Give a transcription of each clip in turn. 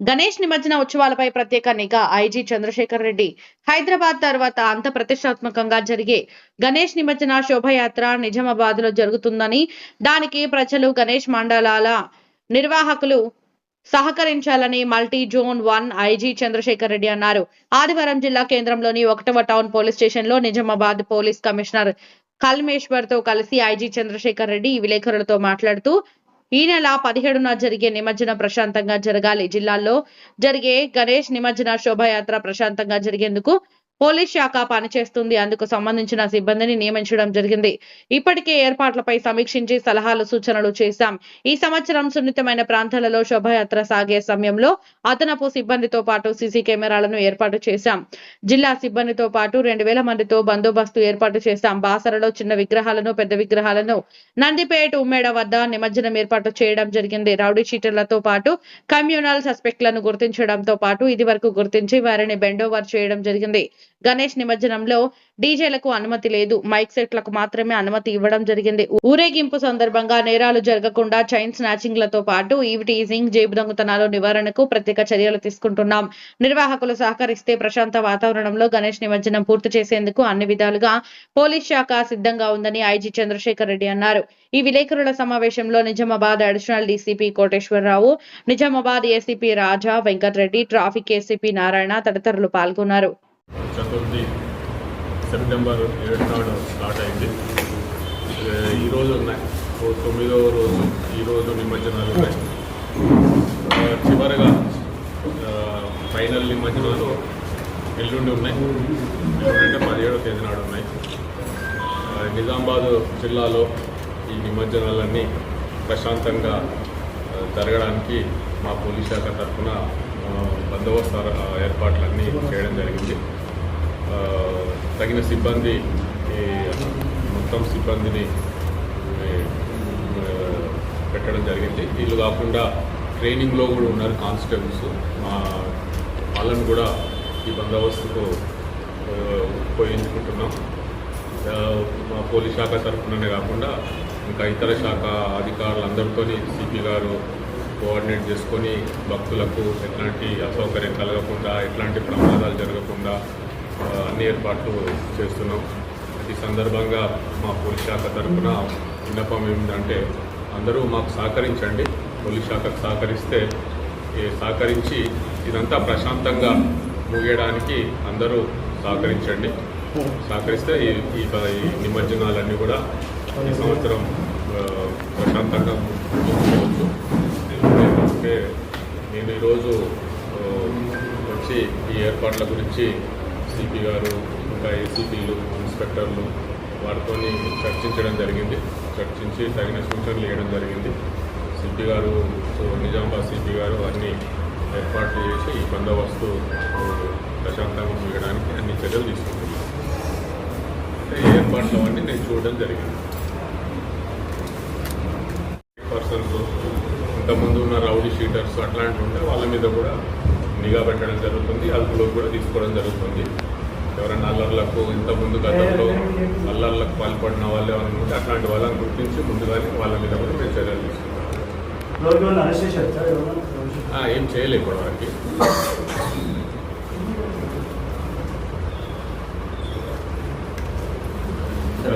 గణేష్ నిమజ్జన ఉత్సవాలపై ప్రత్యేక నిఘా ఐజీ చంద్రశేఖర్ రెడ్డి. హైదరాబాద్ తర్వాత అంత ప్రతిష్టాత్మకంగా జరిగే గణేష్ నిమజ్జన శోభయాత్ర నిజామాబాద్లో జరుగుతుందని దానికి ప్రజలు గణేష్ మండలాల నిర్వాహకులు సహకరించాలని multi zone one IG Chandrasekhar Reddy అన్నారు. ఆదివారం జిల్లా కేంద్రంలోని ఒకటవ టౌన్ పోలీస్ స్టేషన్లో నిజామాబాద్ పోలీస్ కమిషనర్ కల్మేశ్వర్తో కలిసి ఐజీ చంద్రశేఖర్ రెడ్డి విలేకరులతో మాట్లాడుతూ ఈ నెల పదిహేడున జరిగే నిమజ్జనం ప్రశాంతంగా జరగాలి. జిల్లాల్లో జరిగే గణేష్ నిమజ్జన శోభాయాత్ర ప్రశాంతంగా జరిగేందుకు పోలీస్ శాఖ పనిచేస్తుంది. అందుకు సంబంధించిన సిబ్బందిని నియమించడం జరిగింది. ఇప్పటికే ఏర్పాట్లపై సమీక్షించి సలహాలు సూచనలు చేశాం. ఈ సంవత్సరం సున్నితమైన ప్రాంతాలలో శోభాయాత్ర సాగే సమయంలో అదనపు సిబ్బందితో పాటు సీసీ కెమెరాలను ఏర్పాటు చేశాం. జిల్లా సిబ్బందితో పాటు రెండు వేల మందితో బందోబస్తు ఏర్పాటు చేశాం. బాసరలో చిన్న విగ్రహాలను పెద్ద విగ్రహాలను నందిపేట ఉమ్మేడ వద్ద నిమజ్జనం ఏర్పాటు చేయడం జరిగింది. రౌడీ షీటర్లతో పాటు కమ్యూనల్ సస్పెక్ట్లను గుర్తించడంతో పాటు ఇది వరకు గుర్తించి వారిని బెండోవర్ చేయడం జరిగింది. గణేష్ నిమజ్జనంలో డీజేలకు అనుమతి లేదు. మైక్ సెట్లకు మాత్రమే అనుమతి ఇవ్వడం జరిగింది. ఊరేగింపు సందర్భంగా నేరాలు జరగకుండా చైన్ స్నాచింగ్లతో పాటు ఈవ్ టీజింగ్ జేబు దొంగతనాలు నివారణకు ప్రత్యేక చర్యలు తీసుకుంటున్నాం. నిర్వాహకులు సహకరిస్తే ప్రశాంత వాతావరణంలో గణేష్ నిమజ్జనం పూర్తి చేసేందుకు అన్ని విధాలుగా పోలీస్ శాఖ సిద్ధంగా ఉందని ఐజీ చంద్రశేఖర్ రెడ్డి అన్నారు. ఈ విలేకరుల సమావేశంలో Nizamabad additional DCP Koteswararao Nizamabad ACP Raja Venkatreddy traffic ACP Narayana తదితరులు పాల్గొన్నారు. చతుర్థి సెప్టెంబర్ ఏడు నాడు స్టార్ట్ అయింది. ఈరోజు ఉన్నాయి. ఓ తొమ్మిదవ రోజు ఈరోజు నిమజ్జనాలు ఉన్నాయి. చివరగా ఫైనల్ నిమజ్జనాలు ఎల్లుండి ఉన్నాయి. ఎల్లుండి అంటే పదిహేడవ తేదీ నాడు ఉన్నాయి. నిజామాబాద్ జిల్లాలో ఈ నిమజ్జనాలన్నీ ప్రశాంతంగా జరగడానికి మా పోలీస్ శాఖ తరఫున బందోబస్తు ఏర్పాట్లన్నీ చేయడం జరిగింది. తగిన సిబ్బంది ఈ, మొత్తం సిబ్బందిని eh, eh, పెట్టడం జరిగింది. వీళ్ళు కాకుండా ట్రైనింగ్లో కూడా ఉన్నారు కానిస్టేబుల్స్ మా వాళ్ళని కూడా ఈ బందోబస్తుకు eh, ఉపయోగించుకుంటున్నాం. మా పోలీస్ శాఖ తరఫుననే కాకుండా ఇంకా ఇతర శాఖ అధికారులందరితో సిపి గారు కోఆర్డినేట్ చేసుకొని భక్తులకు ఎట్లాంటి అసౌకర్యం కలగకుండా ఎట్లాంటి ప్రమాదాలు జరగకుండా అన్ని ఏర్పాట్లు చేస్తున్నాం. ఈ సందర్భంగా మా పోలీస్ శాఖ తరఫున విన్నపం ఏమిటంటే అందరూ మాకు సహకరించండి. పోలీస్ శాఖకు సహకరిస్తే సహకరించి ఇదంతా ప్రశాంతంగా ముగియడానికి అందరూ సహకరించండి. సహకరిస్తే ఈ ఈ నిమజ్జనాలన్నీ కూడా ఈ సంవత్సరం ప్రశాంతంగా ముగించుకోవచ్చు నేను ఈరోజు వచ్చి ఈ ఏర్పాట్ల గురించి సిపి గారు ఇంకా ఏసీపీలు ఇన్స్పెక్టర్లు వారితో చర్చించడం జరిగింది. చర్చించి తగిన సూచనలు ఇవ్వడం జరిగింది. సిపి గారు సో నిజామాబాద్ సిపి గారు అన్ని ఏర్పాట్లు చేసి ఈ బందోబస్తు ప్రశాంతంగా ముగియడానికి అన్ని చర్యలు తీసుకుంటున్నారు. ఏర్పాట్లు అవన్నీ నేను చూడడం జరిగింది. పర్సన్స్ ఇంతకుముందు ఉన్న రౌడీ షీటర్స్ అట్లాంటివి ఉంటే వాళ్ళ మీద కూడా నిఘా పెట్టడం జరుగుతుంది అదుపులో కూడా తీసుకోవడం జరుగుతుంది. ఎవరైనా అల్లర్లకు ఇంతకుముందు గతంలో అల్లర్లకు పాల్పడిన వాళ్ళు ఎవరైనా ఉంటే అట్లాంటి వాళ్ళని గుర్తించి ముందుగానే వాళ్ళ మీద కూడా మేము చర్యలు తీసుకుంటాం ఏం చేయలే ఇప్పటివరకు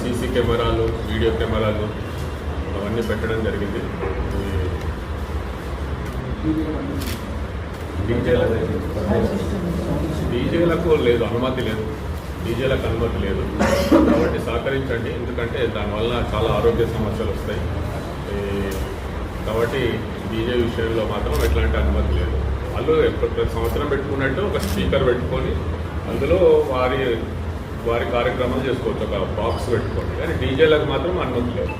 సీసీ కెమెరాలు వీడియో కెమెరాలు అవన్నీ పెట్టడం జరిగింది. డీజేలకు లేదు అనుమతి లేదు. డీజేలకు అనుమతి లేదు. కాబట్టి సహకరించండి. ఎందుకంటే దానివల్ల చాలా ఆరోగ్య సమస్యలు వస్తాయి. కాబట్టి డీజే విషయంలో మాత్రం ఎట్లాంటి అనుమతి లేదు. వాళ్ళు ప్రతి సంవత్సరం పెట్టుకున్నట్టు ఒక స్పీకర్ పెట్టుకొని అందులో వారి వారి కార్యక్రమాలు చేసుకోవచ్చు. ఒక బాక్స్ పెట్టుకోండి కానీ డీజేలకు మాత్రం అనుమతి లేదు.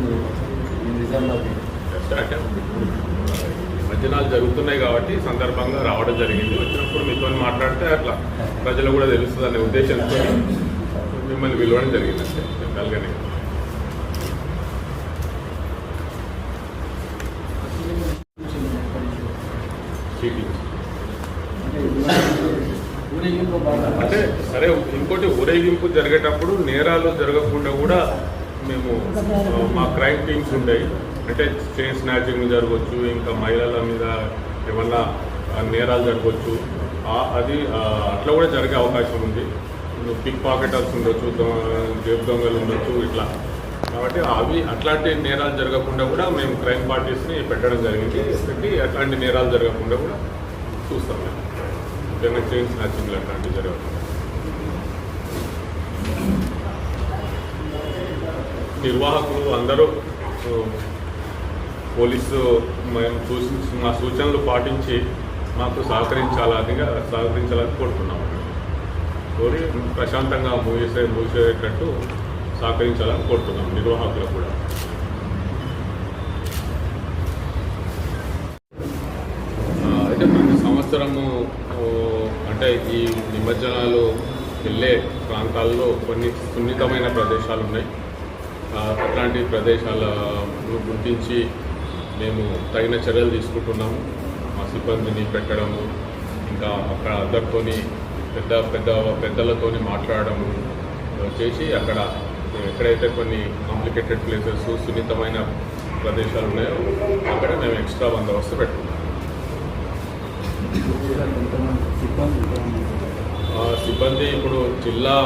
ఉద్దేశంతో నిజామాబాద్ మధ్యనాలు జరుగుతున్నాయి కాబట్టి సందర్భంగా రావడం జరిగింది. వచ్చినప్పుడు మీతో మాట్లాడితే అట్లా ప్రజలు కూడా తెలుస్తుంది అనే ఉద్దేశంతో మిమ్మల్ని పిలవడం జరిగింది. అంతే సింపుల్గానే అంటే అంటే సరే ఇంకోటి ఊరేగింపు జరిగేటప్పుడు నేరాలు జరగకుండా కూడా మేము మా క్రైమ్ టీమ్స్ ఉంటాయి అంటే చైన్ స్నాచింగ్ జరగవచ్చు ఇంకా మహిళల మీద ఏమన్నా నేరాలు జరగవచ్చు అది అట్లా కూడా జరిగే అవకాశం ఉంది. పిక్ పాకెటర్స్ ఉండొచ్చు జేబు దొంగలు ఉండొచ్చు ఇట్లా. కాబట్టి అవి అట్లాంటి నేరాలు జరగకుండా కూడా మేము క్రైమ్ పార్టీస్ని పెట్టడం జరిగింది. పెట్టి అట్లాంటి నేరాలు జరగకుండా కూడా చూస్తాం మేము. ముఖ్యంగా చైన్ స్నాచింగ్లు అట్లాంటివి జరగకుండా. నిర్వాహకులు అందరూ పోలీసు మేము చూసి మా సూచనలు పాటించి మాకు సహకరించాలని సహకరించాలని కోరుతున్నాము. కోరి ప్రశాంతంగా మూసేసే మూసేటట్టు సహకరించాలని కోరుతున్నాం నిర్వాహకులు కూడా. అయితే ప్రతి సంవత్సరము అంటే ఈ నిమజ్జనాలు వెళ్ళే ప్రాంతాల్లో కొన్ని సున్నితమైన ప్రదేశాలు ఉన్నాయి అట్లాంటి ప్రదేశాలను గుర్తించి మేము తగిన చర్యలు తీసుకుంటున్నాము. మా సిబ్బందిని పెట్టడము ఇంకా అక్కడ అందరితోని పెద్ద పెద్ద పెద్దలతోని మాట్లాడడము ఆ, చేసి అక్కడ ఎక్కడైతే కొన్ని కాంప్లికేటెడ్ ప్లేసెస్ సున్నితమైన ప్రదేశాలు ఉన్నాయో అక్కడ మేము ఎక్స్ట్రా బందోబస్తు పెట్టుకున్నాం. సిబ్బంది ఇప్పుడు జిల్లా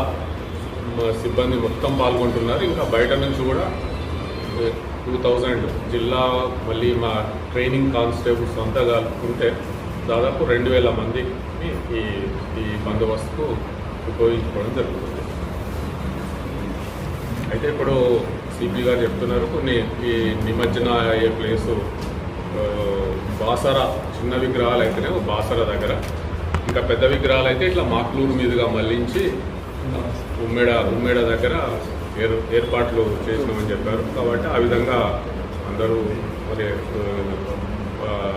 సిబ్బంది మొత్తం పాల్గొంటున్నారు. ఇంకా బయట నుంచి కూడా టూ థౌజండ్ జిల్లా మళ్ళీ మా ట్రైనింగ్ కానిస్టేబుల్స్ అంతా కలుపుకుంటే దాదాపు రెండు వేల మందికి ఈ ఈ బందోబస్తుకు ఉపయోగించుకోవడం జరుగుతుంది. అయితే ఇప్పుడు సిపి గారు చెప్తున్నారు కొన్ని ఈ నిమజ్జన అయ్యే ప్లేసు బాసర చిన్న విగ్రహాలు అయితేనే బాసర దగ్గర. ఇంకా పెద్ద విగ్రహాలు అయితే ఇట్లా మాక్లూరు మీదుగా మళ్ళించి ఉమ్మేడ ఉమ్మేడ దగ్గర ఏర్ ఏర్పాట్లు చేసినామని చెప్పారు. కాబట్టి ఆ విధంగా అందరూ మరి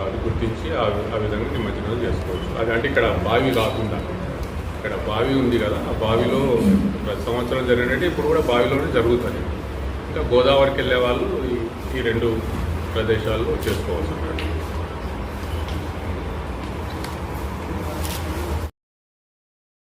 అది గుర్తించి ఆ విధంగా నిమజ్జనం చేసుకోవచ్చు. అది అంటే ఇక్కడ బావి కాకుండా ఇక్కడ బావి ఉంది కదా ఆ బావిలో ప్రతి సంవత్సరం జరిగినట్టు ఇప్పుడు కూడా బావిలోనే జరుగుతుంది ఇంకా గోదావరికి వెళ్ళే వాళ్ళు ఈ- ఈ రెండు ప్రదేశాల్లో చేసుకోవాల్సి